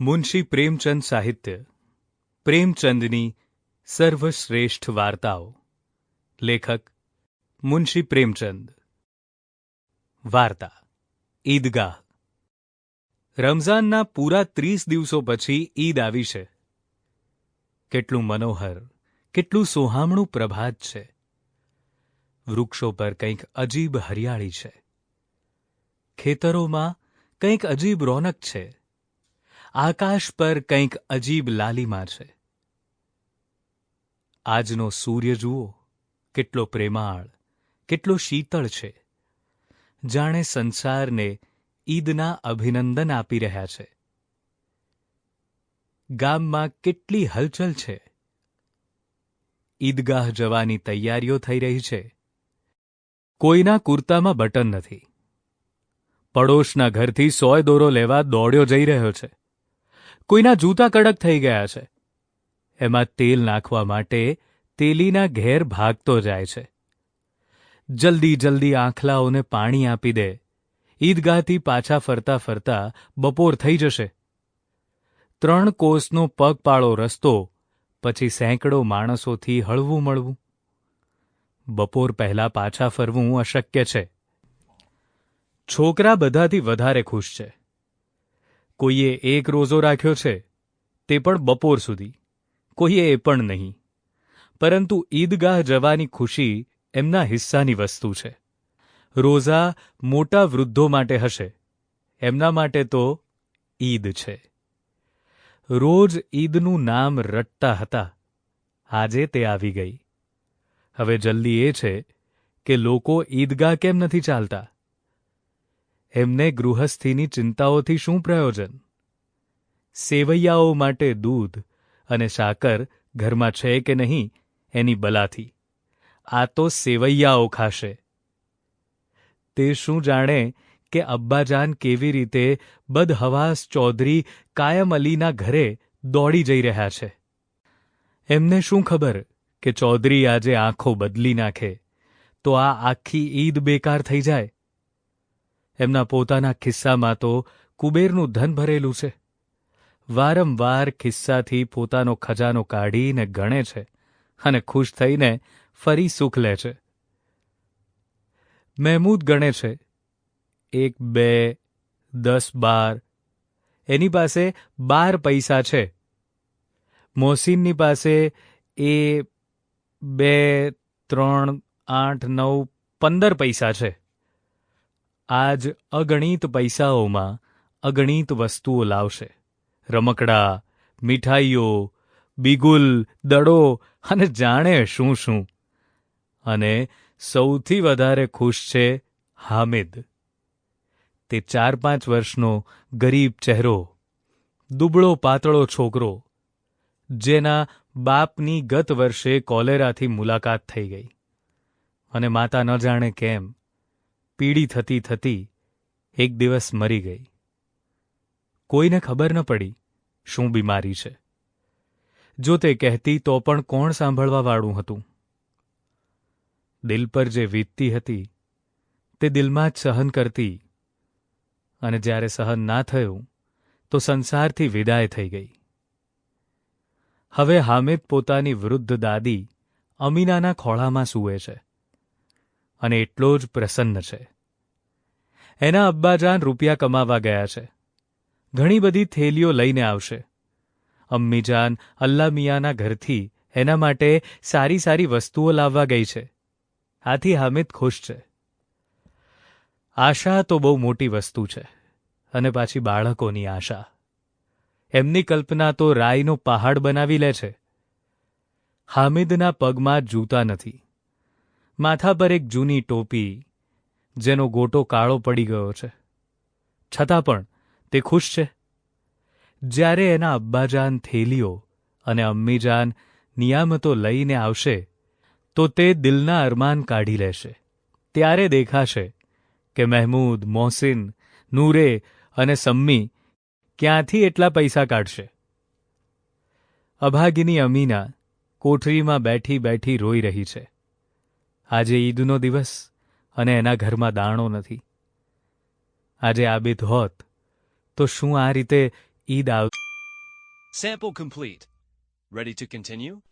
મુનશી પ્રેમચંદ સાહિત્ય પ્રેમચંદની સર્વશ્રેષ્ઠ વાર્તાઓ લેખક મુનશી પ્રેમચંદ વાર્તા ઈદગાહ રમઝાનના પૂરા ત્રીસ દિવસો પછી ઈદ આવી છે। કેટલું મનોહર, કેટલું સોહામણું પ્રભાત છે। વૃક્ષો પર કંઈક અજીબ હરિયાળી છે। ખેતરોમાં કંઈક અજીબ રોનક છે। આકાશ પર કંઈક અજીબ લાલીમા છે. આજનો સૂર્ય જુઓ, કેટલો પ્રેમાળ, કેટલો શીતળ છે. જાણે સંસારને ઈદના અભિનંદન આપી રહ્યા છે. ગામમાં કેટલી હલચલ છે. ઈદગાહ જવાની તૈયારીઓ થઈ રહી છે. કોઈના કુર્તામાં બટન નથી. પડોશના ઘરથી સોય દોરો લેવા દોડ્યો જઈ રહ્યો છે. કોઈના જૂતા કડક થઈ ગયા છે. એમાં તેલ નાખવા માટે તેલીના ઘેર ભાગતો જાય છે. જલ્દી જલ્દી આંખલાઓને પાણી આપી દે. ઈદગાહથી પાછા ફરતા ફરતા બપોર થઈ જશે. ત્રણ કોસનો પગપાળો રસ્તો, પછી સેંકડો માણસોથી હળવું મળવું. બપોર પહેલા પાછા ફરવું અશક્ય છે. છોકરા બધાથી વધારે ખુશ છે. કોઈએ એક રોઝો રાખ્યો છે, તે પણ બપોર સુધી, કોઈએ એ પણ નહીં. પરંતુ ઈદગાહ જવાની ખુશી એમના હિસ્સાની વસ્તુ છે. રોઝા મોટા વૃદ્ધો માટે હશે, એમના માટે તો ઈદ છે. રોજ ઈદનું નામ રટતા હતા, આજે તે આવી ગઈ. હવે જલ્દી એ છે કે લોકો ઈદગાહ કેમ નથી ચાલતા? એમને ગૃહસ્થીની ચિંતાઓથી શું પ્રયોજન? સેવૈયાઓ માટે દૂધ અને સાકર ઘરમાં છે કે નહીં, એની બલાથી. આ તો સેવૈયાઓ ખાશે. તે શું જાણે કે અબ્બાજાન કેવી રીતે બદહવાસ ચૌધરી કાયમ અલીના ઘરે દોડી જઈ રહ્યા છે? એમને શું ખબર કે ચૌધરી આજે આંખો બદલી નાખે? તો આ આખી ઈદ બેકાર થઈ જાય? એમના પોતાના ખિસ્સામાં તો કુબેરનું ધન ભરેલું છે. વારંવાર ખિસ્સાથી પોતાનો ખજાનો કાઢીને ગણે છે અને ખુશ થઈને ફરી સુખ લે છે. મહેમૂદ ગણે છે, એક, બે, દસ, બાર. એની પાસે બાર પૈસા છે. મોહસિનની પાસે એ, બે, ત્રણ, આઠ, નવ, પંદર પૈસા છે. આજ અગણિત પૈસાઓમાં અગણિત વસ્તુઓ લાવશે. રમકડા, મીઠાઈઓ, બિગુલ, દડો અને જાણે શું શું. અને સૌથી વધારે ખુશ છે હામિદ. તે ચાર પાંચ વર્ષનો ગરીબ ચહેરો, દુબળો પાતળો છોકરો, જેના બાપની ગત વર્ષે કોલેરાથી મુલાકાત થઈ ગઈ. અને માતા ન જાણે કેમ પીડી થતી થતી એક દિવસ મરી ગઈ. કોઈને ખબર ન પડી શું બીમારી છે. જો તે કહેતી તો પણ કોણ સાંભળવાવાળું હતું? દિલ પર જે વીતતી હતી, તે દિલમાં જ સહન કરતી અને જ્યારે સહન ના થયું, તો સંસારથી વિદાય થઈ ગઈ. હવે હામિદ પોતાની વૃદ્ધ દાદી અમીનાના ખોળામાં સૂવે છે. અને એટલો જ પ્રસન્ન છે. એના અબ્બાજાન રૂપિયા કમાવા ગયા છે. ઘણી બધી થેલીઓ લઈને આવશે. અમ્મીજાન અલ્લા મિયાના ઘરથી એના માટે સારી સારી વસ્તુઓ લાવવા ગઈ છે. આથી હામિદ ખુશ છે. આશા તો બહુ મોટી વસ્તુ છે અને પાછી બાળકોની આશા. એમની કલ્પના તો રાઈનો પહાડ બનાવી લે છે. હામિદના પગમાં જૂતા નથી. માથા પર એક જૂની ટોપી, જેનો ગોટો કાળો પડી ગયો છે. છતાં પણ તે ખુશ છે. જ્યારે એના અબ્બાજાન થેલીઓ અને અમ્મીજાન નિયામતો લઈને આવશે, તો તે દિલના અરમાન કાઢી લેશે. ત્યારે દેખાશે કે મહેમૂદ, મોહસિન, નૂરે અને સમ્મી ક્યાંથી એટલા પૈસા કાઢશે. અભાગીની અમીના કોઠરીમાં બેઠી બેઠી રોઈ રહી છે. આજે ઈદનો દિવસ અને એના ઘરમાં દાણો નથી આજે આબિદ હોત તો શું આ રીતે ઈદ આવ sample complete ready to continue?